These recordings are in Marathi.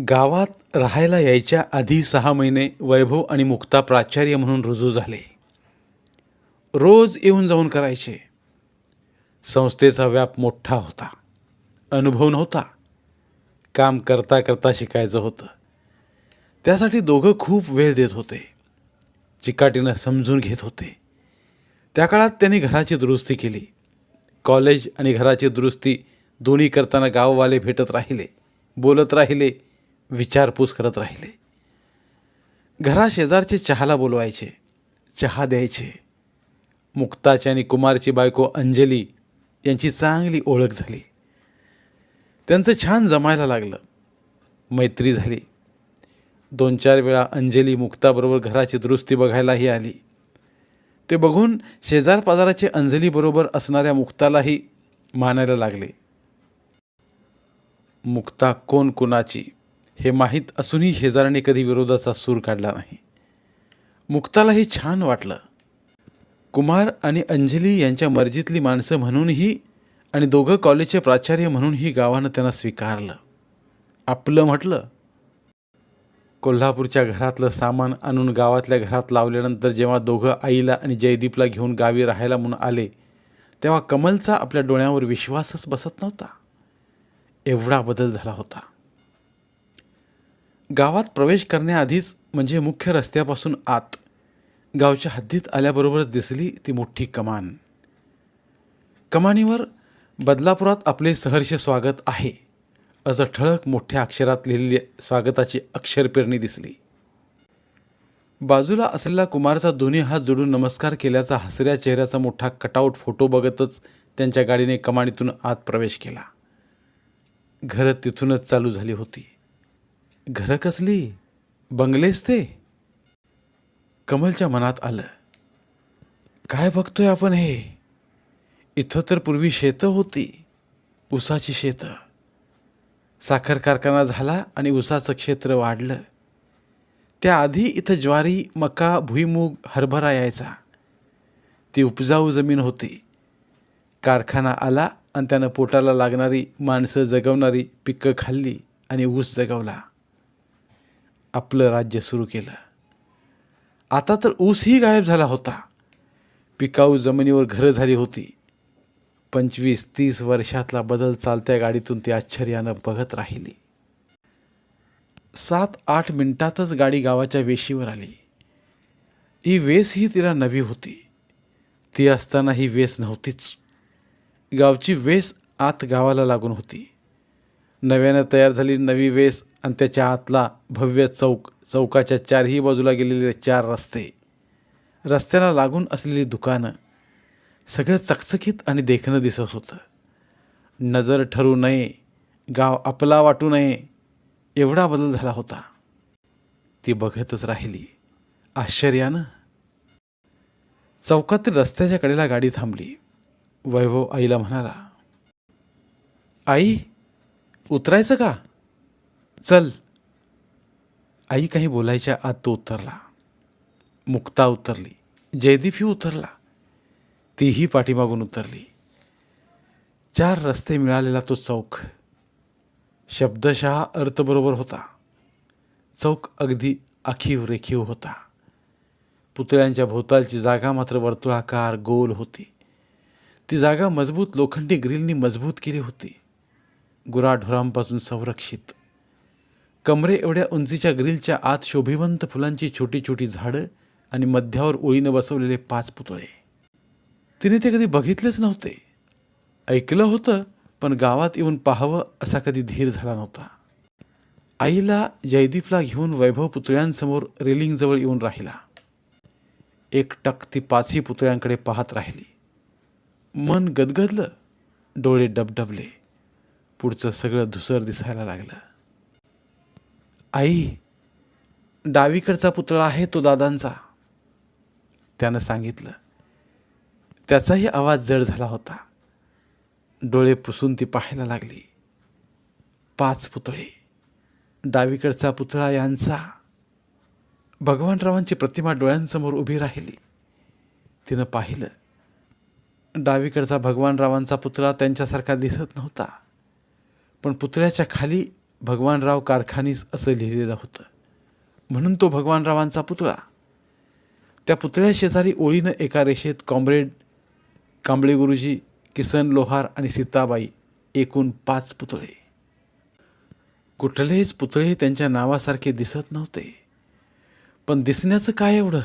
गावात राहायला यायच्या आधी सहा महिने वैभव आणि मुक्ता प्राचार्य म्हणून रुजू झाले. रोज येऊन जाऊन करायचे. संस्थेचा व्याप मोठा होता. अनुभव नव्हता. काम करता करता शिकायचं होतं. त्यासाठी दोघं खूप वेळ देत होते. चिकाटीनं समजून घेत होते. त्या काळात त्यांनी घराची दुरुस्ती केली. कॉलेज आणि घराची दुरुस्ती दोन्ही करताना गाववाले भेटत राहिले बोलत राहिले विचारपूस करत राहिले. घराशेजारचे चहाला बोलवायचे चहा द्यायचे. मुक्ताची आणि कुमारची बायको अंजली यांची चांगली ओळख झाली. त्यांचं छान जमायला लागलं. मैत्री झाली. दोन चार वेळा अंजली मुक्ताबरोबर घराची दुरुस्ती बघायलाही आली. ते बघून शेजार पाजाराचे अंजलीबरोबर असणाऱ्या मुक्तालाही मानायला लागले. मुक्ता कोण कुणाची? हे माहीत असूनही शेजाऱ्याने कधी विरोधाचा सूर काढला नाही. मुक्तालाही छान वाटलं. कुमार आणि अंजली यांच्या मर्जीतली माणसं म्हणूनही आणि दोघं कॉलेजचे प्राचार्य म्हणूनही गावानं त्यांना स्वीकारलं. आपलं म्हटलं कोल्हापूरच्या घरातलं सामान आणून गावातल्या घरात लावल्यानंतर जेव्हा दोघं आईला आणि जयदीपला घेऊन गावी राहायला म्हणून आले तेव्हा कमलचा आपल्या डोळ्यावर विश्वासच बसत नव्हता. एवढा बदल झाला होता. गावात प्रवेश करण्याआधीच म्हणजे मुख्य रस्त्यापासून आत. गावच्या हद्दीत आल्याबरोबरच दिसली ती मोठी कमान. कमानीवर बदलापुरात आपले सहर्ष स्वागत आहे. असं ठळक मोठ्या अक्षरात लिहिलेली स्वागताची अक्षरपेरणी दिसली. बाजूला असलेला कुमारचा दोन्ही हात जोडून नमस्कार केल्याचा हसऱ्या चेहऱ्याचा मोठा कटआउट फोटो बघतच त्यांच्या गाडीने कमानीतून आत प्रवेश केला. घरं तिथूनच चालू झाली होती. घरं कसली? बंगलेच ते. कमलच्या मनात आलं. काय बघतोय आपण हे? इथं तर पूर्वी शेतं होती. उसाची शेतं. साखर कारखाना झाला आणि उसाचं क्षेत्र वाढलं. त्याआधी इथं ज्वारी मका भुईमूग हरभरा यायचा. ती उपजाऊ जमीन होती. कारखाना आला आणि त्यानं पोटाला लागणारी माणसं जगवणारी पिकं खाल्ली आणि ऊस जगवला. आपलं राज्य सुरू केलं. आता तर ऊसही गायब झाला होता. पिकाऊ जमिनीवर घरं झाली होती. पंचवीस तीस वर्षातला बदल चालत्या गाडीतून ती आश्चर्यानं बघत राहिली. सात आठ मिनिटातच गाडी गावाच्या वेशीवर आली. ही वेस ही तिला नवी होती. ती असताना ही वेस नव्हतीच. गावची वेस आत गावाला लागून होती. नव्यानं तयार झाली नवी वेस आणि त्याच्या आतला भव्य चौक चौकाच्या चारही बाजूला गेलेले चार रस्ते. रस्त्याला लागून असलेली दुकानं सगळं चकचकीत आणि देखणं दिसत होतं. नजर ठरू नये गाव आपला वाटू नये एवढा बदल झाला होता. ती बघतच राहिली. आश्चर्यानं. चौकातील रस्त्याच्या कडेला गाडी थांबली. वैभव आईला म्हणाला आई उतरायचं का? चल. आई काही बोलायच्या आत तो उतरला. मुक्ता उतरली. जयदीपही उतरला. तीही पाठीमागून उतरली. चार रस्ते मिळालेला तो चौक. शब्दशः अर्थबरोबर होता. चौक अगदी आखीव रेखीव होता. पुतळ्यांच्या भोवतालची जागा मात्र वर्तुळाकार गोल होती. ती जागा मजबूत लोखंडी ग्रिलनी मजबूत केली होती. गुराढोरांपासून संरक्षित. कमरे एवढ्या उंचीच्या ग्रिलच्या आत शोभिवंत फुलांची छोटी छोटी झाडं आणि मध्यावर ओळीनं बसवलेले पाच पुतळे. तिने ते कधी बघितलेच नव्हते. ऐकलं होतं पण गावात येऊन पाहावं असा कधी धीर झाला नव्हता. आईला जयदीपला घेऊन वैभव पुतळ्यांसमोर रेलिंगजवळ येऊन राहिला. एकटक ती पाचही पुतळ्यांकडे पाहत राहिली. मन गदगदलं डोळे डबडबले. पुढचं सगळं धुसर दिसायला लागलं. आई डावीकडचा पुतळा आहे तो दादांचा. त्यानं सांगितलं. त्याचाही आवाज जड झाला होता. डोळे पुसून ती पाहायला लागली. पाच पुतळे डावीकडचा पुतळा यांचा. भगवानरावांची प्रतिमा डोळ्यांसमोर उभी राहिली. तिनं पाहिलं. डावीकडचा भगवानरावांचा पुतळा त्यांच्यासारखा दिसत नव्हता. पण पुतळ्याच्या खाली भगवानराव कारखानीस असं लिहिलेलं होतं. म्हणून तो भगवानरावांचा पुतळा. त्या पुतळ्या शेजारी ओळीनं एका रेषेत कॉम्रेड कांबळे गुरुजी किसन लोहार आणि सीताबाई एकूण पाच पुतळे. कुठलेच पुतळे त्यांच्या नावासारखे दिसत नव्हते. पण दिसण्याचं काय एवढं?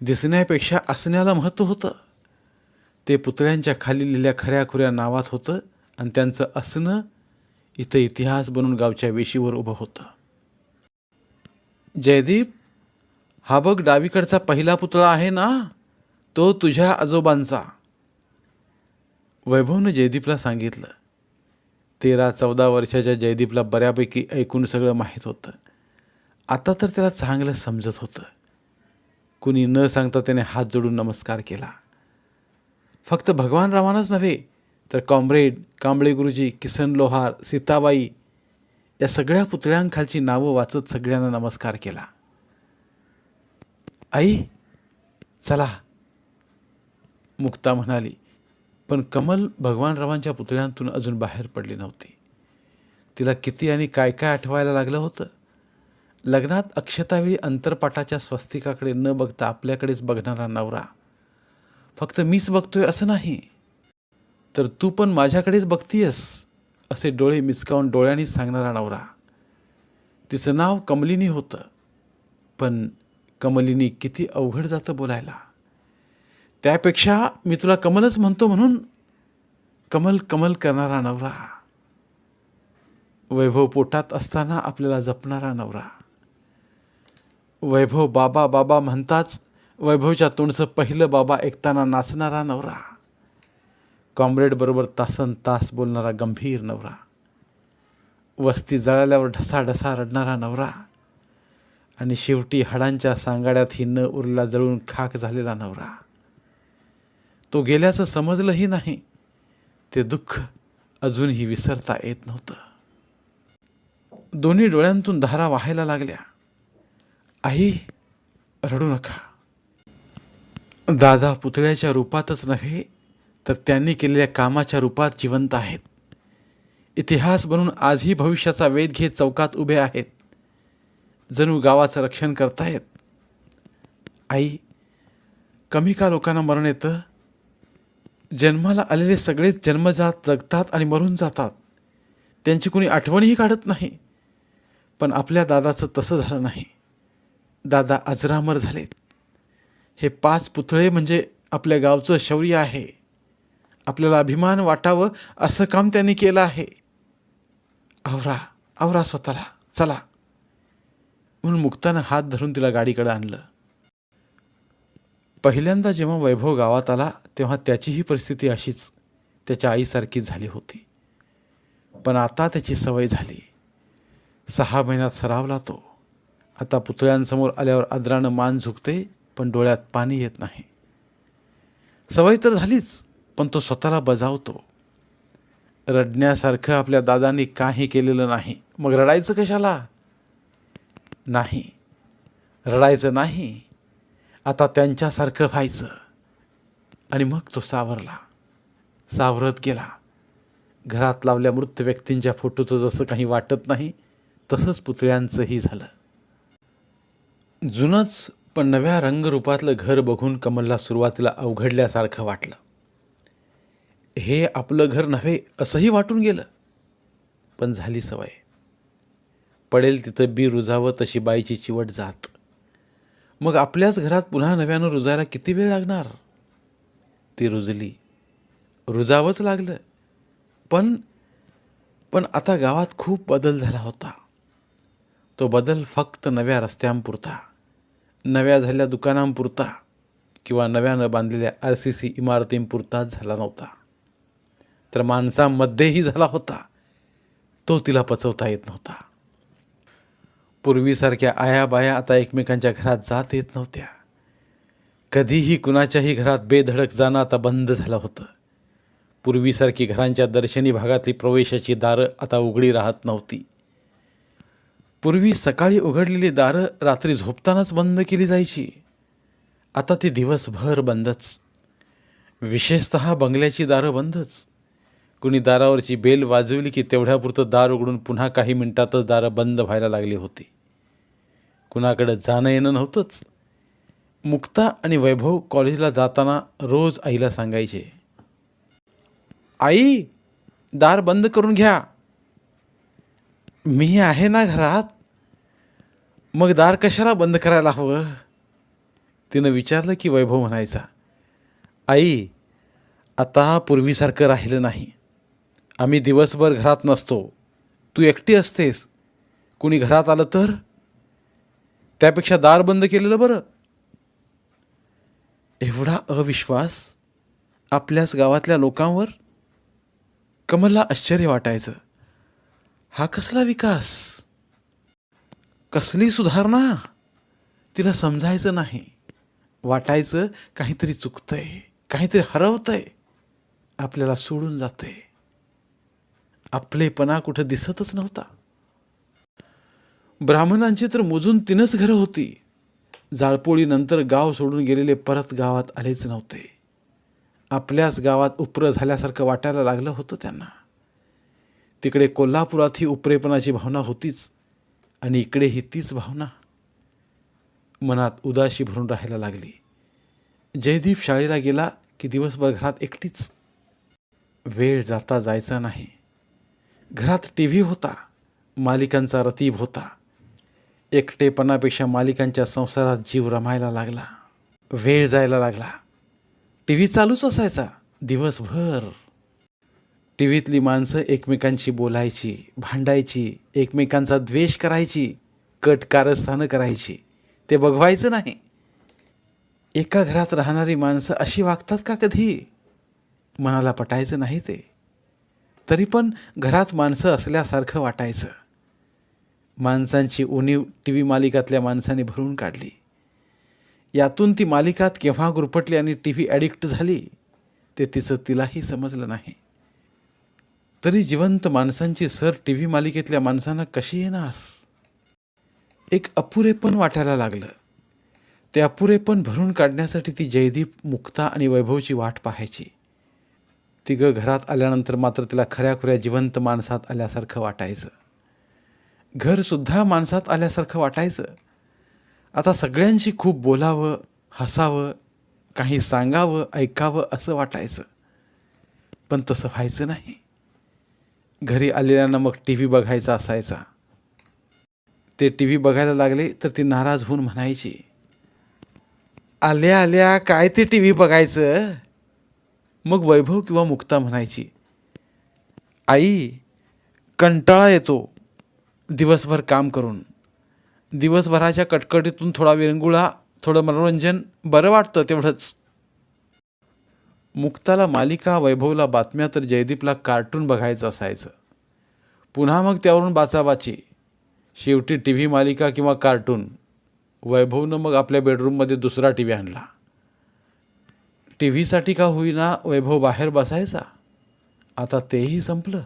दिसण्यापेक्षा असण्याला महत्त्व होतं. ते पुतळ्यांच्या खाली लिहिल्या खऱ्या खुऱ्या नावात होतं. आणि त्यांचं असणं इथं इतिहास बनून गावच्या वेशीवर उभं होतं. जयदीप हा बघ डावीकडचा पहिला पुतळा आहे ना? तो तुझ्या आजोबांचा. वैभवनं जयदीपला सांगितलं. तेरा चौदा वर्षाच्या जयदीपला बऱ्यापैकी ऐकून सगळं माहीत होतं. आता तर त्याला चांगलं समजत होतं. कुणी न सांगता त्याने हात जोडून नमस्कार केला. फक्त भगवान रामानंच नव्हे तर कॉम्रेड कांबळे गुरुजी किसन लोहार सीताबाई या सगळ्या पुतळ्यांखालची नावं वाचत सगळ्यांना नमस्कार केला. आई चला मुक्ता म्हणाली पण कमल भगवानरावांच्या पुतळ्यांतून अजून बाहेर पडली नव्हती. तिला किती आणि काय काय आठवायला लागलं होतं? लग्नात अक्षतावेळी अंतरपाटाच्या स्वस्तिकाकडे न बघता आपल्याकडेच बघणारा नवरा. फक्त मीच बघतोय असं नाही. तर तू पण माझ्याकडेच बघतीयस असे डोळे मिचकावून डोळ्यांनीच सांगणारा नवरा. तिचं नाव कमलिनी होतं पण कमलिनी किती अवघड जातं बोलायला. त्यापेक्षा मी तुला कमलच म्हणतो म्हणून कमल कमल करणारा नवरा. वैभव पोटात असताना आपल्याला जपणारा नवरा. वैभव बाबा बाबा म्हणताच वैभवच्या तोंडचं पहिलं बाबा ऐकताना नाचणारा नवरा. कॉम्रेडबरोबर तासन तास बोलणारा गंभीर नवरा. वस्ती जळाल्यावर ढसा ढसा रडणारा नवरा. आणि शेवटी हाडांच्या सांगाड्यातही न उरला जळून खाक झालेला नवरा. तो गेल्याचं समजलंही नाही. ते दुःख अजूनही विसरता येत नव्हतं. दोन्ही डोळ्यांतून धारा वाहायला लागल्या. आई रडू नका. दादा पुतळ्याच्या रूपातच नव्हे तर त्यांनी केलेल्या कामाच्या रूपात जिवंत आहेत. इतिहास बनून आजही भविष्याचा वेध घेत चौकात उभे आहेत. जणू गावाचं रक्षण करतायत. आई कमी का लोकांना मरण येतं? जन्माला आलेले सगळेच जन्मजात जगतात आणि मरून जातात. त्यांची कोणी आठवणही काढत नाही. पण आपल्या दादाचं तसं झालं नाही. दादा अजरामर झालेत. हे पाच पुतळे म्हणजे आपल्या गावचं शौर्य आहे. आपल्याला अभिमान वाटावं असं काम त्यांनी केलं आहे. आवरा आवरा स्वतःला. चला. म्हणून मुक्तानं हात धरून तिला गाडीकडे आणलं. पहिल्यांदा जेव्हा वैभव गावात आला तेव्हा त्याचीही परिस्थिती अशीच. त्याच्या आईसारखीच झाली होती. पण आता त्याची सवय झाली. सहा महिन्यात सरावला तो. आता पुतळ्यांसमोर आल्यावर आदरानं मान झुकते पण डोळ्यात पाणी येत नाही. सवय तर झालीच. पण तो स्वतःला बजावतो. रडण्यासारखं आपल्या दादांनी काही केलेलं नाही. मग रडायचं कशाला? नाही. रडायचं नाही. आता त्यांच्यासारखं व्हायचं. आणि मग तो सावरला. सावरत गेला. घरात लावल्या मृत व्यक्तींच्या फोटोचं जसं काही वाटत नाही तसंच पुतळ्यांचंही झालं. जुनंच पण नव्या रंगरूपातलं घर बघून कमलला सुरुवातीला अवघडल्यासारखं वाटलं. हे आपलं घर नव्हे असंही वाटून गेलं. पण झाली सवय. पडेल तिथं बी रुजावं तशी बाईची चिवट जात. मग आपल्याच घरात पुन्हा नव्यानं रुजायला किती वेळ लागणार? ती रुजली. रुजावंच लागलं. पण पण आता गावात खूप बदल झाला होता. तो बदल फक्त नव्या रस्त्यांपुरता नव्या झालेल्या दुकानांपुरता किंवा नव्यानं बांधलेल्या आर सी सी इमारतींपुरताच झाला नव्हता. तर माणसांमध्येही झाला होता. तो तिला पचवता येत नव्हता. पूर्वीसारख्या आया बाया आता एकमेकांच्या घरात जात येत नव्हत्या. कधीही कुणाच्याही घरात बेधडक जाणं आता बंद झालं होतं. पूर्वीसारखी घरांच्या दर्शनी भागातली प्रवेशाची दारं आता उघडी राहत नव्हती. पूर्वी सकाळी उघडलेली दारं रात्री झोपतानाच बंद केली जायची. आता ती दिवसभर बंदच. विशेषत बंगल्याची दारं बंदच. कुणी दारावरची बेल वाजवली की तेवढ्यापुरतं दार उघडून पुन्हा काही मिनिटातच दारं बंद व्हायला लागली होती. कुणाकडं जाणं येणं नव्हतंच. मुक्ता आणि वैभव कॉलेजला जाताना रोज आईला सांगायचे आई दार बंद करून घ्या. मी आहे ना घरात. मग दार कशाला बंद करायला हवं? तिनं विचारलं की वैभव म्हणायचा आई आता पूर्वीसारखं राहिलं नाही. आम्ही दिवसभर घरात नसतो. तू एकटी असतेस. कुणी घरात आलं तर? त्यापेक्षा दार बंद केलेलं बरं. एवढा अविश्वास आपल्याच गावातल्या लोकांवर? कमलला आश्चर्य वाटायचं. हा कसला विकास? कसली सुधारणा? तिला समजायचं नाही. वाटायचं काहीतरी चुकतंय काहीतरी हरवतंय. आपल्याला सोडून जातंय. आपलेपणा कुठं दिसतच नव्हता. ब्राह्मणांची तर मोजून तीनच घरं होती. जाळपोळीनंतर गाव सोडून गेलेले परत गावात आलेच नव्हते. आपल्याच गावात उप्रं झाल्यासारखं वाटायला लागलं होतं त्यांना. तिकडे कोल्हापुरात ही उपरेपणाची भावना होतीच आणि इकडेही तीच भावना. मनात उदाशी भरून राहायला लागली. जयदीप शाळेला गेला की दिवसभर घरात एकटीच. वेळ जाता जायचा नाही. घरात टी व्ही होता मालिकांचा रतीब होता. एकटेपणापेक्षा मालिकांच्या संसारात जीव रमायला लागला वेळ जायला लागला. टी व्ही चालूच असायचा दिवसभर. टी व्हीतली माणसं एकमेकांशी बोलायची भांडायची एकमेकांचा द्वेष करायची कट कारस्थानं करायची ते बघवायचं नाही. एका घरात राहणारी माणसं अशी वागतात का कधी? मनाला पटायचं नाही ते. तरी पण घरात माणसं असल्यासारखं वाटायचं. माणसांची उणीव टी व्ही मालिकातल्या माणसाने भरून काढली. यातून ती मालिकात केव्हा गुरपटली आणि टी व्ही ॲडिक्ट झाली ते तिचं तिलाही समजलं नाही. तरी जिवंत माणसांची सर टी व्ही मालिकेतल्या माणसांना कशी येणार? एक अपुरेपण वाटायला लागलं. ते अपुरेपण भरून काढण्यासाठी ती जयदीप मुक्ता आणि वैभवची वाट पाहायची. तिघं घरात आल्यानंतर मात्र तिला खऱ्याखुऱ्या जिवंत माणसात आल्यासारखं वाटायचं. घरसुद्धा माणसात आल्यासारखं वाटायचं. आता सगळ्यांशी खूप बोलावं हसावं काही सांगावं ऐकावं असं वाटायचं. पण तसं व्हायचं नाही. घरी आलेल्यांना मग टी व्ही बघायचा असायचा. ते टी व्ही बघायला लागले तर ती नाराज होऊन म्हणायची आल्या आल्या काय ते टी व्ही बघायचं? मग वैभव किंवा मुक्ता म्हणायची आई कंटाळा येतो दिवसभर काम करून. दिवसभराच्या कटकटीतून थोडा विरंगुळा थोडं मनोरंजन बरं वाटतं तेवढंच. मुक्ताला मालिका वैभवला बातम्या तर जयदीपला कार्टून बघायचं असायचं. पुन्हा मग त्यावरून बाचाबाची शेवटी टी व्ही मालिका किंवा कार्टून. वैभवनं मग आपल्या बेडरूममध्ये दुसरा टी व्ही आणला. टी व्हीसाठी का होईना वैभव बाहेर बसायचा? आता तेही संपलं.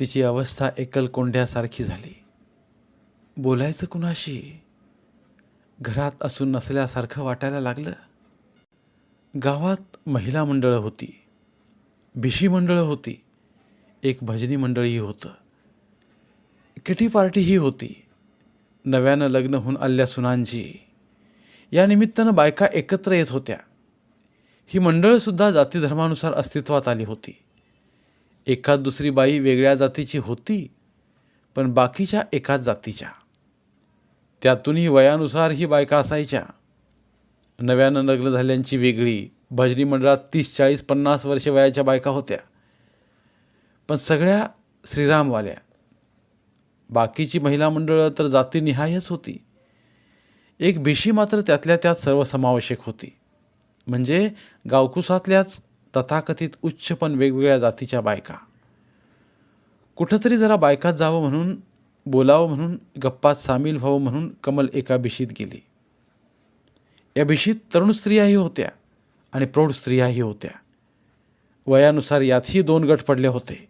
तिची अवस्था एकलकोंड्यासारखी झाली. बोलायचं कुणाशी? घरात असून नसल्यासारखं वाटायला लागलं. गावात महिला मंडळं होती. भिशी मंडळं होती. एक भजनी मंडळही होतं. किटी पार्टीही होती. नव्यानं लग्न होऊन आल्या सुनांची या निमित्तानं बायका एकत्र येत होत्या. ही मंडळसुद्धा जातीधर्मानुसार अस्तित्वात आली होती. एखाद दुसरी बाई वेगळ्या जातीची होती पण बाकीच्या एकाच जातीच्या. त्यातूनही वयानुसार ही बायका असायच्या. नव्यानं लग्न झाल्यांची वेगळी भजनी मंडळात तीस चाळीस पन्नास वर्षे वयाच्या बायका होत्या. पण सगळ्या श्रीरामवाल्या. बाकीची महिला मंडळं तर जातीनिहायच होती. एक भिशी मात्र त्यातल्या त्यात सर्वसमावेशक होती. म्हणजे गावकुसातल्याच तथाकथित उच्च पण वेगवेगळ्या जातीच्या बायका. कुठंतरी जरा बायकात जावं म्हणून बोलावं म्हणून गप्पात सामील व्हावं म्हणून कमल एका भिशीत गेली. या भिशीत तरुण स्त्रियाही होत्या आणि प्रौढ स्त्रियाही होत्या. वयानुसार यातही दोन गट पडले होते.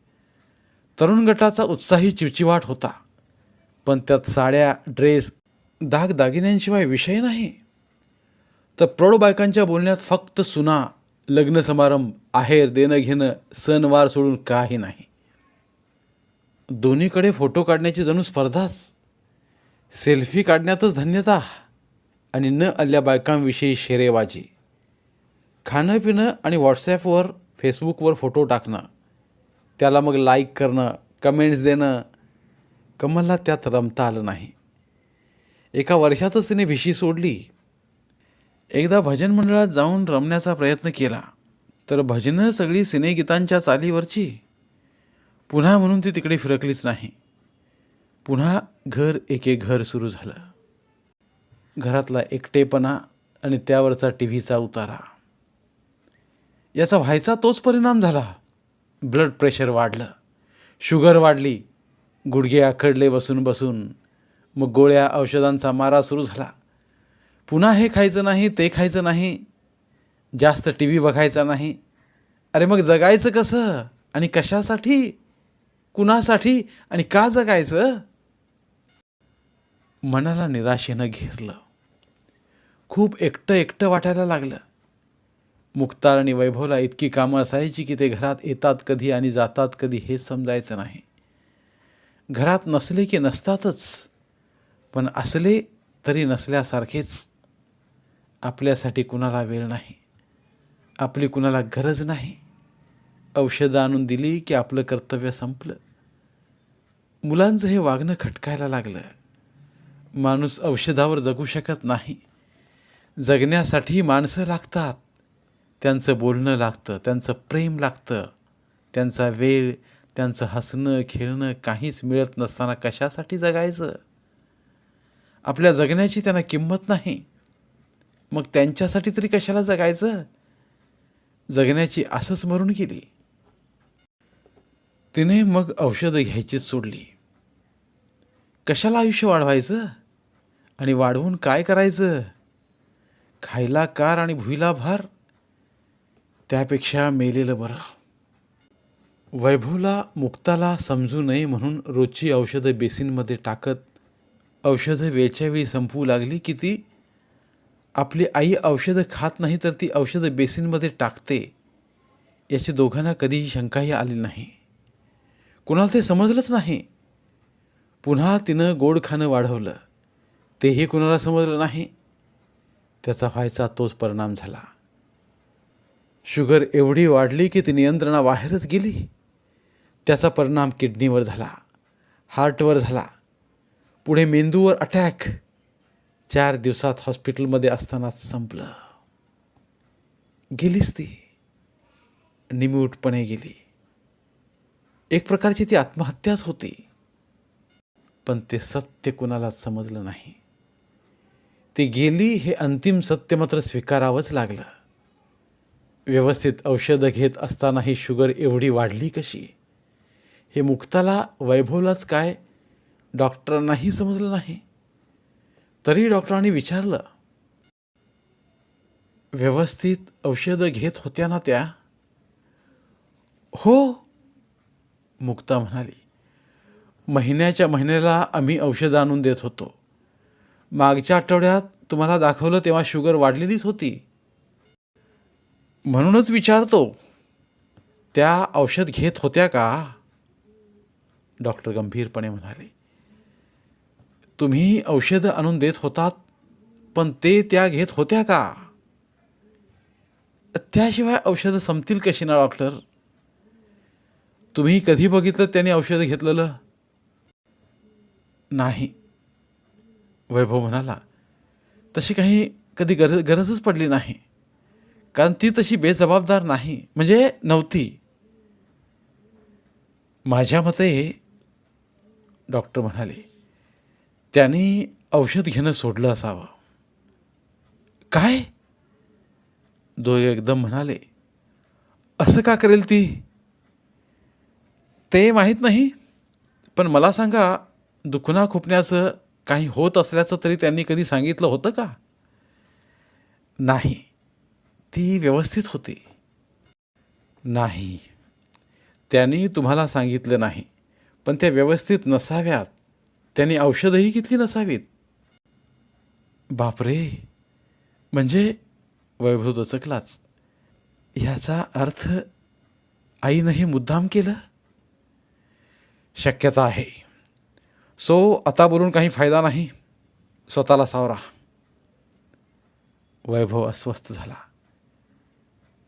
तरुण गटाचा उत्साही चिवचिवाट होता. पण त्यात साड्या ड्रेस दागदागिन्यांशिवाय विषय नाही. तर प्रौढ बायकांच्या बोलण्यात फक्त सुना लग्न समारंभ आहेर देणं घेणं सणवार सोडून काही नाही. दोन्हीकडे फोटो काढण्याची जणू स्पर्धाच. सेल्फी काढण्यातच धन्यता आणि न आल्या बायकांविषयी शेरेबाजी. खाणं पिणं आणि व्हॉट्सॲपवर फेसबुकवर फोटो टाकणं. त्याला मग लाईक करणं कमेंट्स देणं. कमलला त्यात रमता आलं नाही. एका वर्षातच तिने भिशी सोडली. एकदा भजन मंडळात जाऊन रमण्याचा प्रयत्न केला. तर भजनं सगळी सिनेगीतांच्या चालीवरची. पुन्हा म्हणून ती तिकडे फिरकलीच नाही. पुन्हा घर एके घर सुरू झालं. घरातला एकटेपणा आणि त्यावरचा टी व्हीचा उतारा. याचा व्हायचा तोच परिणाम झाला. ब्लड प्रेशर वाढलं. शुगर वाढली. गुडघे आखडले बसून बसून. मग गोळ्या औषधांचा मारा सुरू झाला. पुन्हा हे खायचं नाही ते खायचं नाही. जास्त टी व्ही बघायचा नाही. अरे मग जगायचं कसं? आणि कशासाठी? कुणासाठी? आणि का जगायचं? मनाला निराशेनं घेरलं. खूप एकटं एकटं वाटायला लागलं. मुक्तार आणि वैभवला इतकी कामं असायची की ते घरात येतात कधी आणि जातात कधी हेच समजायचं नाही. घरात नसले की नसतातच. पण असले तरी नसल्यासारखेच आपल्यासाठी कुणाला वेळ नाही. आपली कुणाला गरज नाही. औषधं आणून दिली की आपलं कर्तव्य संपलं. मुलांचं हे वागणं खटकायला लागलं. माणूस औषधावर जगू शकत नाही. जगण्यासाठी माणसं लागतात. त्यांचं बोलणं लागतं त्यांचं प्रेम लागतं. त्यांचा वेळ त्यांचं हसणं खेळणं काहीच मिळत नसताना कशासाठी जगायचं? आपल्या जगण्याची त्यांना किंमत नाही. मग त्यांच्यासाठी तरी कशाला जगायचं? जगण्याची असंच मरून गेली. तिने मग औषधं घ्यायचीच सोडली. कशाला आयुष्य वाढवायचं? आणि वाढवून काय करायचं? खायला कार आणि भुईला भार? त्यापेक्षा मेलेलं बरं. वैभवला मुक्ताला समजू नये म्हणून रोजची औषधं बेसिनमध्ये टाकत औषधं वेळच्या वेळी संपवू लागली की ती आपली आई औषधं खात नाही तर ती औषधं बेसिनमध्ये टाकते. याची दोघांना कधीही शंकाही आली नाही. कुणाला ते समजलंच नाही. पुन्हा तिनं गोड खाणं वाढवलं. तेही कुणाला समजलं नाही. त्याचा व्हायचा तोच परिणाम झाला. शुगर एवढी वाढली की ती नियंत्रणाबाहेरच गेली. त्याचा परिणाम किडनीवर झाला. हार्टवर झाला. पुढे मेंदूवर अटॅक चार दिवसात हॉस्पिटलमध्ये असतानाच संपलं. गेलीच ती. निमूटपणे गेली. एक प्रकारची ती आत्महत्याच होती. पण ते सत्य कुणालाच समजलं नाही. ती गेली हे अंतिम सत्य मात्र स्वीकारावंच लागलं. व्यवस्थित औषधं घेत असतानाही शुगर एवढी वाढली कशी? हे मुक्ताला वैभवलाच काय? डॉक्टरांनाही समजलं नाही. तरी डॉक्टरांनी विचारलं व्यवस्थित औषधं घेत होत्या ना त्या? हो मुक्ता म्हणाली. महिन्याच्या महिन्याला आम्ही औषधं आणून देत होतो. मागच्या आठवड्यात तुम्हाला दाखवलं तेव्हा शुगर वाढलेलीच होती. म्हणूनच विचारतो त्या औषध घेत होत्या का? डॉक्टर गंभीरपणे म्हणाले. तुम्ही औषधं आणून देत होतात पण ते त्या घेत होत्या का? त्याशिवाय औषधं संपतील कशी ना डॉक्टर? तुम्ही कधी बघितलं त्याने औषधं घेतलेलं? नाही. वैभव म्हणाला तशी काही कधी गरज गरजच पडली नाही. कारण ती तशी बेजबाबदार नाही म्हणजे नव्हती. माझ्या मते डॉक्टर म्हणाले त्याने औषध घेणं सोडलं असावं. काय? दोघे एकदम म्हणाले असं का करेल ती? ते माहीत नाही. पण मला सांगा दुखणा खुपण्याचं काही होत असल्याचं तरी त्यांनी कधी सांगितलं होतं का? नाही. ती व्यवस्थित होती. नाही. त्यांनी तुम्हाला सांगितलं नाही. पण त्या व्यवस्थित नसाव्यात. त्यांनी औषधंही घेतली नसावीत. बापरे. म्हणजे वैभव दचकलाच ह्याचा अर्थ आईनं हे मुद्दाम केलं? शक्यता आहे. सो आता बोलून काही फायदा नाही. स्वतःला सावरा. वैभव अस्वस्थ झाला.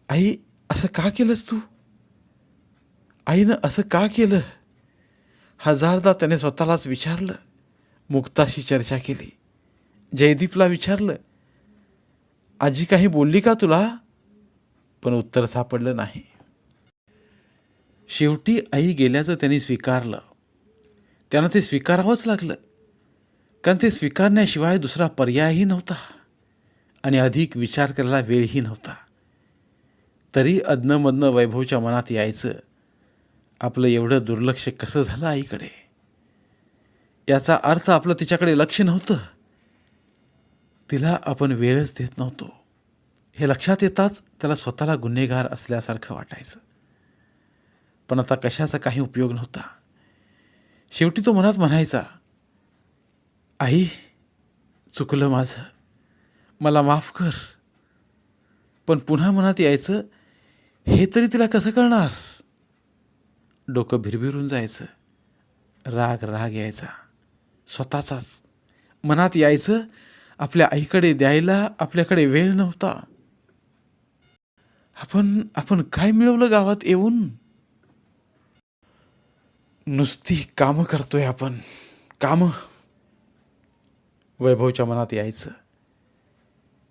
आई असं का केलंस तू? आईनं असं का केलं? हजारदा त्याने स्वतःलाच विचारलं. मुक्ताशी चर्चा केली. जयदीपला विचारलं आजी काही बोलली का तुला? पण उत्तर सापडलं नाही. शेवटी आई गेल्याचं त्यांनी स्वीकारलं. त्यांना ते स्वीकारावंच लागलं. कारण ते स्वीकारण्याशिवाय दुसरा पर्यायही नव्हता. आणि अधिक विचार करायला वेळही नव्हता. तरी अदनमधनं वैभवच्या मनात यायचं आपलं एवढं दुर्लक्ष कसं झालं आईकडे? याचा अर्थ आपलं तिच्याकडे लक्ष नव्हतं. तिला आपण वेळच देत नव्हतो. हे लक्षात येताच त्याला स्वतःला गुन्हेगार असल्यासारखं वाटायचं. पण आता कशाचा काही उपयोग नव्हता. शेवटी तो मनात म्हणायचा आई चुकलं माझं. मला माफ कर. पण पुन्हा मनात यायचं हे तरी तिला कसं कळणार? डोकं भिरभिरून जायचं. राग राग यायचा. स्वतःचाच मनात यायचं आपल्या आईकडे द्यायला आपल्याकडे वेळ नव्हता. आपण आपण काय मिळवलं गावात येऊन? नुसती कामं करतोय आपण. कामं. वैभवच्या मनात यायचं.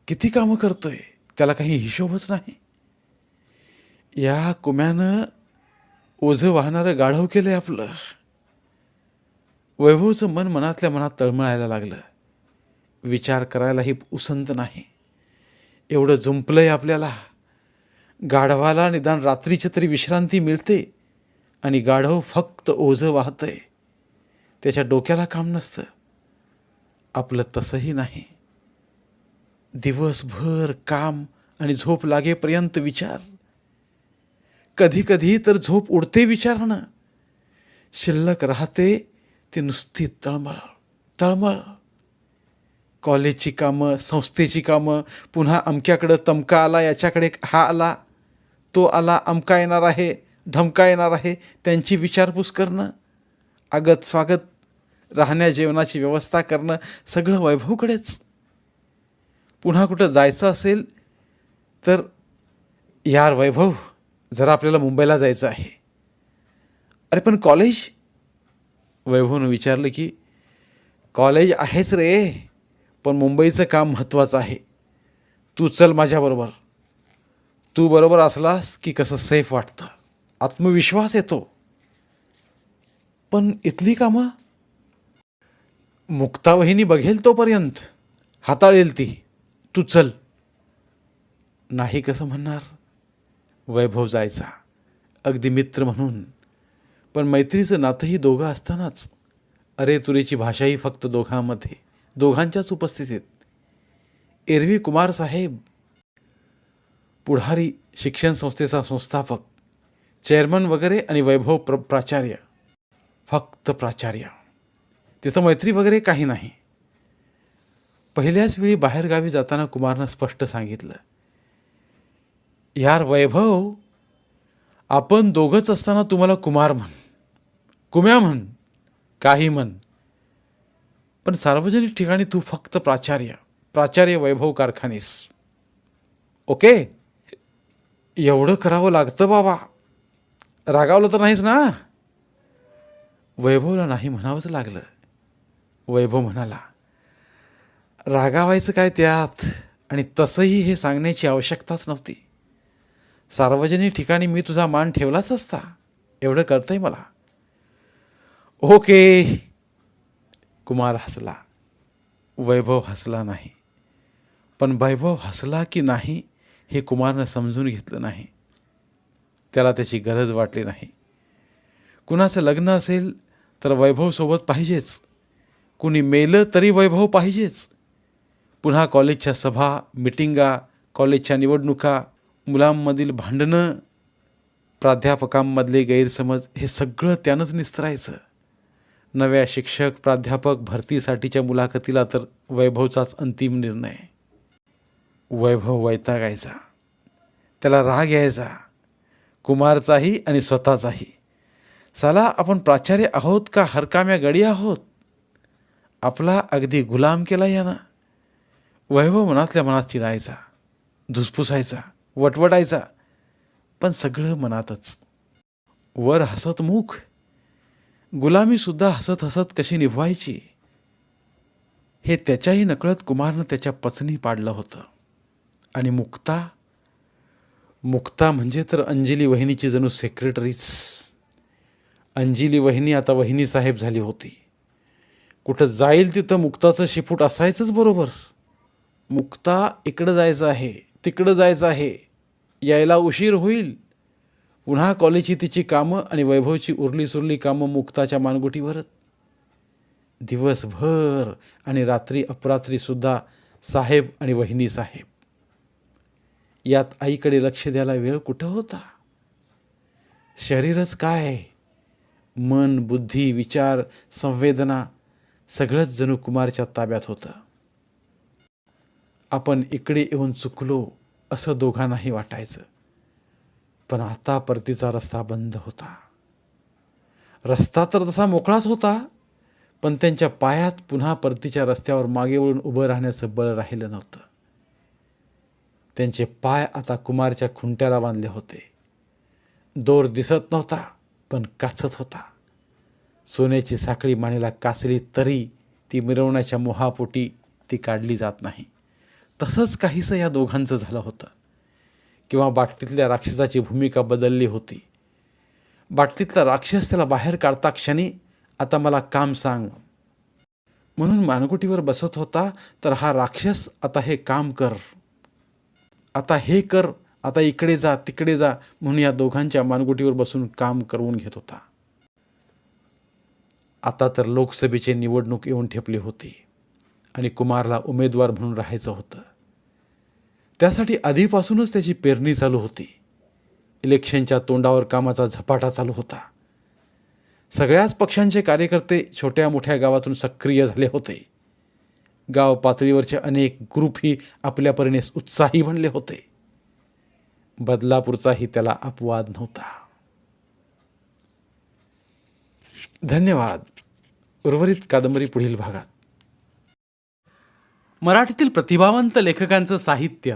किती कामं करतोय? त्याला काही हिशोबच नाही. या कुम्यानं ओझं वाहणारं गाढव केलंय आपलं. वैभवचं मन मनातल्या मनात तळमळायला लागलं. विचार करायलाही उसंत नाही. एवढं जुंपलंय आपल्याला. गाढवाला निदान रात्रीची तरी विश्रांती मिळते आणि गाढव फक्त ओझं वाहतंय. त्याच्या डोक्याला काम नसतं. आपलं तसंही नाही. दिवसभर काम आणि झोप लागेपर्यंत विचार. कधी कधी तर झोप उडते विचारानं. शिल्लक राहते ती नुसती तळमळ तळमळ. कॉलेजची कामं संस्थेची कामं पुन्हा अमक्याकडं तमका आला याच्याकडे हा आला तो आला अमका येणार आहे ढमका येणार आहे त्यांची विचारपूस करणं आगत स्वागत राहण्या जेवणाची व्यवस्था करणं सगळं वैभवकडेच. पुन्हा कुठं जायचं असेल तर यार वैभव. जरा आपल्याला मुंबईला जायचं आहे. अरे पण कॉलेज? वैभवनं विचारलं की कॉलेज आहेच रे पण मुंबईचं काम महत्त्वाचं आहे. तू चल माझ्याबरोबर तू बरोबर असलास की कसं सेफ वाटतं. आत्मविश्वास येतो. पण इथली कामं? मुक्तावहिनी बघेल तोपर्यंत. हाताळेल ती. तू चल. नाही कसं म्हणणार? वैभव जायचा. अगदी मित्र म्हणून. पण मैत्रीचं नातंही दोघं असतानाच. अरे तुरीची भाषाही फक्त दोघांमध्ये दोघांच्याच उपस्थितीत. एरवी कुमार साहेब पुढारी शिक्षण संस्थेचा संस्थापक चेअरमन वगैरे आणि वैभव प्र प्राचार्य. फक्त प्राचार्य. तिथं मैत्री वगैरे काही नाही. पहिल्याच वेळी बाहेरगावी जाताना कुमारनं स्पष्ट सांगितलं. यार वैभव आपण दोघंच असताना तुम्हाला कुमार म्हण कुम्या म्हण काही म्हण. पण सार्वजनिक ठिकाणी तू फक्त प्राचार्य प्राचार्य वैभव कारखानीस. ओके? एवढं करावं लागतं बाबा. रागावलं तर नाहीच ना? वैभवला नाही म्हणावंच लागलं. वैभव म्हणाला रागावायचं काय त्यात? आणि तसंही हे सांगण्याची आवश्यकताच नव्हती. सार्वजनिक ठिकाणी मी तुझा मान ठेवलाच असता. एवढं कळतंय मला. ओके. कुमार हसला. वैभव हसला नाही. पण वैभव हसला की नाही हे कुमारनं समजून घेतलं नाही. त्याला त्याची गरज वाटली नाही. कुणाचं लग्न असेल तर वैभवसोबत पाहिजेच. कुणी मेलं तरी वैभव पाहिजेच. पुन्हा कॉलेजच्या सभा मिटिंगा कॉलेजच्या निवडणुका मुलांमधील भांडणं प्राध्यापकांमधले गैरसमज हे सगळं त्यानंच निस्तरायचं. नव्या शिक्षक प्राध्यापक भरतीसाठीच्या मुलाखतीला तर वैभवचाच अंतिम निर्णय. वैभव वैतागायचा. त्याला राग यायचा. कुमारचाही आणि स्वतःचाही. साला आपण प्राचार्य आहोत का? हरकाम्या गडी आहोत. आपला अगदी गुलाम केला यानं. वैभव मनातल्या मनात चिडायचा. धुसफुसायचा. वटवटायचा. पण सगळं मनातच. वर हसत मुख गुलामीसुद्धा हसत हसत कशी निभवायची हे त्याच्याही नकळत कुमारनं त्याच्या पचनी पाडलं होतं. आणि मुक्ता? मुक्ता म्हणजे तर अंजली वहिनीची जणू सेक्रेटरीच अंजली वहिनी आता वहिनी साहेब झाली होती. कुठं जाईल तिथं मुक्ताचं शिपूट असायचंच बरोबर. मुक्ता इकडं जायचं आहे तिकडं जायचं आहे. यायला उशीर होईल. पुन्हा कॉलेजची तिची कामं आणि वैभवची उरली सुरली कामं मुक्ताच्या मानगुटीवरच. दिवसभर आणि रात्री अपरात्रीसुद्धा साहेब आणि वहिनी साहेब. यात आईकडे लक्ष द्यायला वेळ कुठं होता? शरीरच काय? मन बुद्धी विचार संवेदना सगळंच जणू कुमारच्या ताब्यात होतं. आपण इकडे येऊन चुकलो. असं दोघांनाही वाटायचं. पण आता परतीचा रस्ता बंद होता. रस्ता तर तसा मोकळाच होता पण त्यांच्या पायात पुन्हा परतीच्या रस्त्यावर मागे वळून उभं राहण्याचं बळ राहिलं नव्हतं. त्यांचे पाय आता कुमारच्या खुंट्याला बांधले होते. दोर दिसत नव्हता पण काचत होता. सोन्याची साखळी मानेला काचली तरी ती मिरवण्याच्या मोहापोटी ती काढली जात नाही. तसंच काहीसं या दोघांचं झालं होतं. किंवा बाटलीतल्या राक्षसाची भूमिका बदलली होती. बाटलीतला राक्षस त्याला बाहेर काढता क्षणी आता मला काम सांग. म्हणून मानगुटीवर बसत होता तर हा राक्षस आता हे काम कर. आता हे कर आता इकडे जा तिकडे जा म्हणून या दोघांच्या मानगुटीवर बसून काम करवून घेत होता. आता तर लोकसभेची निवडणूक येऊन ठेपली होती आणि कुमारला उमेदवार म्हणून राहायचं होतं. त्यासाठी आधीपासूनच त्याची पेरणी चालू होती. इलेक्शनच्या तोंडावर कामाचा झपाटा चालू होता. सगळ्याच पक्षांचे कार्यकर्ते छोट्या मोठ्या गावातून सक्रिय झाले होते. गाव पातळीवरचे अनेक ग्रुपही आपल्या परीने उत्साही बनले होते. बदलापूरचाही त्याला अपवाद नव्हता. धन्यवाद. उर्वरित कादंबरी पुढील भागात. मराठीतील प्रतिभावंत लेखकांचं साहित्य.